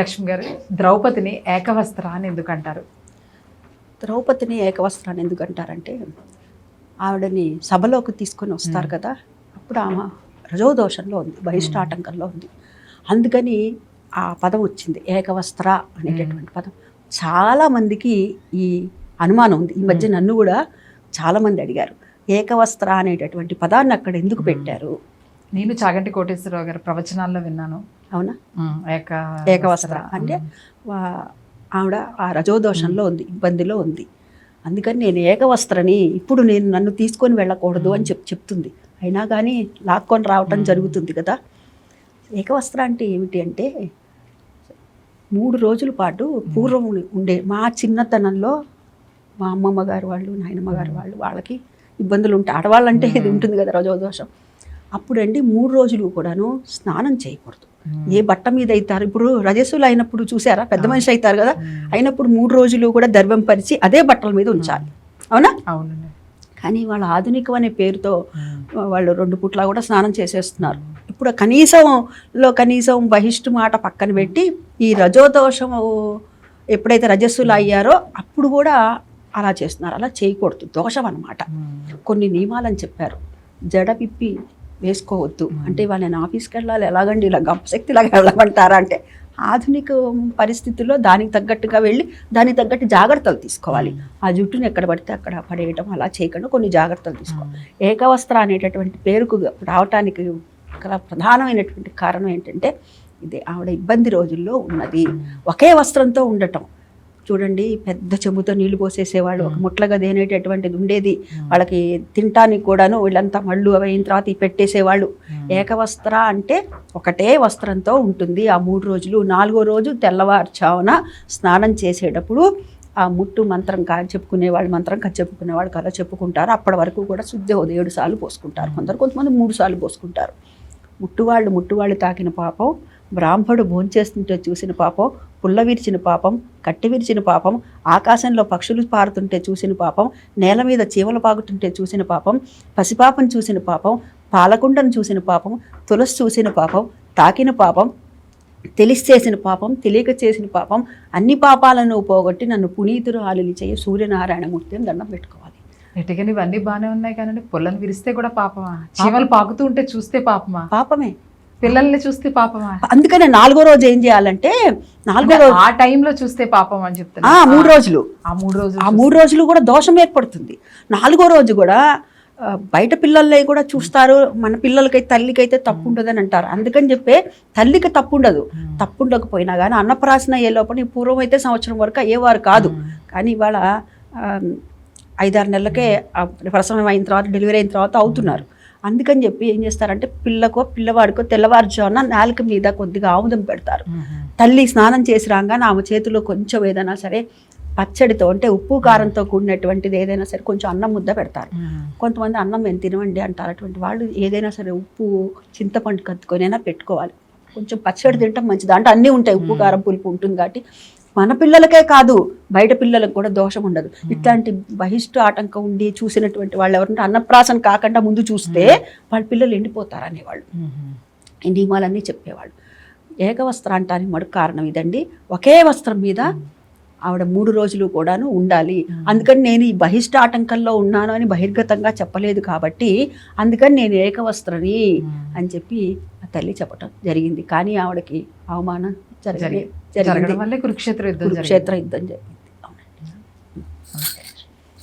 లక్ష్మి గారు ద్రౌపదిని ఏకవస్త్ర అని ఎందుకు అంటారు ద్రౌపదిని ఏకవస్త్రాన్ని ఎందుకు అంటారంటే ఆవిడని సభలోకి తీసుకొని వస్తారు కదా అప్పుడు ఆమె రజోదోషంలో ఉంది బహిష్టాటంకంలో ఉంది. అందుకని ఆ పదం వచ్చింది ఏకవస్త్ర అనేటటువంటి పదం. చాలా మందికి ఈ అనుమానం ఉంది. ఈ మధ్య నన్ను కూడా చాలా మంది అడిగారు ఏకవస్త్ర అనేటటువంటి పదాన్ని అక్కడ ఎందుకు పెట్టారు? నేను చాగంటి కోటేశ్వరరావు గారి ప్రవచనాల్లో విన్నాను. అవునా? ఏకవస్త్ర. అంటే ఆవిడ ఆ రజోదోషంలో ఉంది ఇబ్బందిలో ఉంది. అందుకని నేను ఏకవస్త్రని ఇప్పుడు నేను నన్ను తీసుకొని వెళ్ళకూడదు అని చెప్ చెప్తుంది. అయినా కానీ లాక్కొని రావటం జరుగుతుంది కదా. ఏకవస్త్ర అంటే ఏమిటి అంటే మూడు రోజుల పాటు పూర్వం ఉండే మా చిన్నతనంలో మా అమ్మమ్మ గారు వాళ్ళు నాయనమ్మ గారు వాళ్ళు వాళ్ళకి ఇబ్బందులు ఉంటాయి ఆడవాళ్ళంటే ఇది ఉంటుంది కదా రజోదోషం. అప్పుడండి మూడు రోజులు కూడాను స్నానం చేయకూడదు. ఏ బట్ట మీద అవుతారు ఇప్పుడు రజస్సులు అయినప్పుడు చూసారా? పెద్ద మనిషి అవుతారు కదా? అయినప్పుడు మూడు రోజులు కూడా దర్భం పరిచి అదే బట్టల మీద ఉంచాలి. అవునా? అవునండి. కానీ వాళ్ళ ఆధునికం అనే పేరుతో వాళ్ళు రెండు పుట్ల కూడా స్నానం చేసేస్తున్నారు. ఇప్పుడు కనీసంలో కనీసం బహిష్టు మాట పక్కన పెట్టి ఈ రజోదోషం ఎప్పుడైతే రజస్సులు అయ్యారో అప్పుడు కూడా అలా చేస్తున్నారు. అలా చేయకూడదు. దోషం అన్నమాట. కొన్ని నియమాలని చెప్పారు. జడ విప్పి వేసుకోవద్దు. అంటే వాళ్ళని ఆఫీస్కి వెళ్ళాలి. ఎలాగండి ఇలా గంపశక్తిలాగా వెళ్ళమంటారా అంటే ఆధునిక పరిస్థితుల్లో దానికి తగ్గట్టుగా వెళ్ళి దానికి తగ్గట్టు జాగ్రత్తలు తీసుకోవాలి. ఆ జుట్టుని ఎక్కడ పడితే అక్కడ పడేయటం అలా చేయకుండా కొన్ని జాగ్రత్తలు తీసుకోవాలి. ఏకవస్త్ర అనేటటువంటి పేరుకు రావటానికి గల ప్రధానమైనటువంటి కారణం ఏంటంటే ఇది ఆవిడ ఇబ్బంది రోజుల్లో ఉన్నది. ఒకే వస్త్రంతో ఉండటం. చూడండి పెద్ద చెంబుతో నీళ్ళు పోసేసేవాళ్ళు. ఒక ముట్లగా దేనేటటువంటిది ఉండేది. వాళ్ళకి తినటానికి కూడాను వీళ్ళంతా మళ్ళు అవి అయిన తర్వాత పెట్టేసేవాళ్ళు. ఏకవస్త్ర అంటే ఒకటే వస్త్రంతో ఉంటుంది. ఆ మూడు రోజులు నాలుగో రోజు తెల్లవారుచావున స్నానం చేసేటప్పుడు ఆ ముట్టు మంత్రం కా చెప్పుకునే వాళ్ళు మంత్రం కా చెప్పుకునే వాళ్ళు కథ చెప్పుకుంటారు. అప్పటి వరకు కూడా శుద్ధి ఏడు సార్లు పోసుకుంటారు. కొందరు కొంతమంది మూడు సార్లు పోసుకుంటారు. ముట్టువాళ్ళు ముట్టువాళ్ళు తాకిన పాపం బ్రాహ్మడు భోంచేస్తుంటే చూసిన పాపం పుల్ల విరిచిన పాపం కట్టి విరిచిన పాపం ఆకాశంలో పక్షులు పారుతుంటే చూసిన పాపం నేల మీద చీమలు పాకుతుంటే చూసిన పాపం పసిపాపం చూసిన పాపం పాలకుండను చూసిన పాపం తులసి చూసిన పాపం తాకిన పాపం తెలిసి చేసిన పాపం తెలియక చేసిన పాపం అన్ని పాపాలను పోగొట్టి నన్ను పునీతురు ఆలులి చేయ సూర్యనారాయణమూర్తి అని దండం పెట్టుకోవాలి. ఎటుకని ఇవన్నీ బాగానే ఉన్నాయి కానీ పుల్లని విరిస్తే కూడా పాపమా? చీమలు పాకుతూ ఉంటే చూస్తే పాపమా? పాపమే. పిల్లల్ని చూస్తే పాపమా? అందుకనే నాలుగో రోజు ఏం చేయాలంటే నాలుగో రోజు ఆ టైంలో చూస్తే పాపం అని ఆ, చెప్తున్నా మూడు రోజులు. ఆ మూడు రోజులు ఆ మూడు రోజులు కూడా దోషం ఏర్పడుతుంది. నాలుగో రోజు కూడా బయట పిల్లల్ని కూడా చూస్తారు. మన పిల్లలకైతే తల్లికైతే తప్పు ఉండదని అంటారు. అందుకని చెప్పే తల్లికి తప్పు ఉండదు. తప్పు ఉండకపోయినా కానీ అన్నప్రాసన అయ్యే లోపల పూర్వం అయితే సంవత్సరం వరకు అయ్యేవారు కాదు. కానీ ఇవాళ ఐదారు నెలలకే ప్రసవం అయిన తర్వాత డెలివరీ అయిన తర్వాత అవుతున్నారు. అందుకని చెప్పి ఏం చేస్తారంటే పిల్లకో పిల్లవాడికో తెల్లవారుజామున నాలుక మీద కొద్దిగా ఆముదం పెడతారు. తల్లి స్నానం చేసి రాగానే ఆమె చేతిలో కొంచెం ఏదైనా సరే పచ్చడితో అంటే ఉప్పు కారంతో కూడినటువంటిది ఏదైనా సరే కొంచెం అన్నం ముద్ద పెడతారు. కొంతమంది అన్నం మేము తినవండి అంటారు. అటువంటి వాళ్ళు ఏదైనా సరే ఉప్పు చింతపండు కత్తుకొనైనా పెట్టుకోవాలి. కొంచెం పచ్చడి తినటం మంచిది. అంటే అన్నీ ఉంటాయి. ఉప్పు కారం పులుపు ఉంటుంది కాబట్టి మన పిల్లలకే కాదు బయట పిల్లలకు కూడా దోషం ఉండదు. ఇట్లాంటి బహిష్టు ఆటంకం ఉండి చూసినటువంటి వాళ్ళు ఎవరంటే అన్నప్రాసన కాకుండా ముందు చూస్తే వాళ్ళ పిల్లలు ఎండిపోతారు అనేవాళ్ళు. ఈ నియమాలన్నీ చెప్పేవాళ్ళు. ఏకవస్త్ర అంటానికి మడుకు కారణం ఇదండి. ఒకే వస్త్రం మీద ఆవిడ మూడు రోజులు కూడాను ఉండాలి. అందుకని నేను ఈ బహిష్ట ఆటంకంలో ఉన్నాను అని బహిర్గతంగా చెప్పలేదు కాబట్టి అందుకని నేను ఏకవస్త్రని అని చెప్పి ఆ తల్లి చెప్పటం జరిగింది. కానీ ఆవిడకి అవమానం జరిగి జరిగి- జరిగింది జరగడం వల్లే కురుక్షేత్ర యుద్ధం జరిగింది కురుక్షేత్ర యుద్ధం జరిగింది